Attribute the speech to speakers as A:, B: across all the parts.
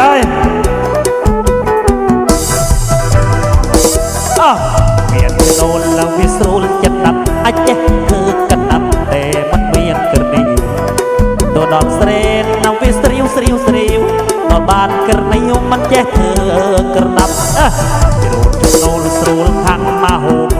A: ហើយអោះមានចូលឡើងវាស្រួលចិត្តដាប់អាចចេះគឺកណ្ដាប់តែមិនមានគិតនេះទៅដល់ស្រេននៅវាស្រីវស្រីវស្រីវដល់បានគិតនេះមិនចេះធ្វើក្រដាប់ជ្រូកចូលស្រួលខាងមកហូប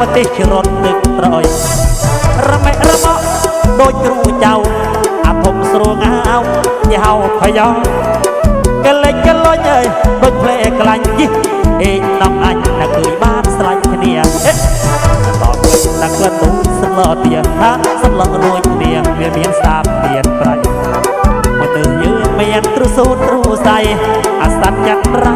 A: មាមកទេសជ្រត់ទឹកត្រយរមែរមកដូចគ្រូចៅអាធំស្រួងអាវយៅភយោកលេចកលុញអើយដូចផ្លេក្លាញ់យិអេងនំអញតែឃើញបានស្រឡាញ់គ្នាហេតបតែក្លិននោះសន្លត់ទៀតថាសន្លត់ដូចគ្នាវាមានសាបមានប្រាច់មកទៅយើងមានទ្រុសូតទ្រុស័យអាសត្វចាត់ប្រា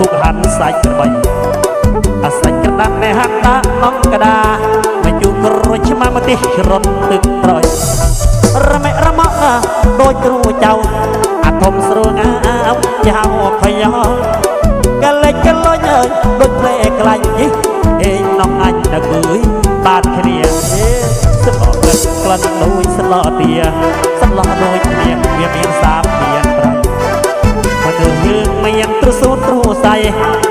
A: ទុកហាន់សាច់ក្របីអា
B: សាច់ក្រ
A: ដាស់ណែហាក់តាអង្គកដាមកជូររួចឆ្មាមកទេសរត់ទឹកត្រយរមែរម៉កដូចគ្រូចៅអាធំស្រួងអាប់ចៅខយ៉កលេចកលុញអើយដូចព្រែខ្លាញ់នេះអេងនំអញដល់គួយបាទគ្នាទេសអរគុណក្លិនដូចស្លោទាស្លោដូចគ្នាវាមាន बताए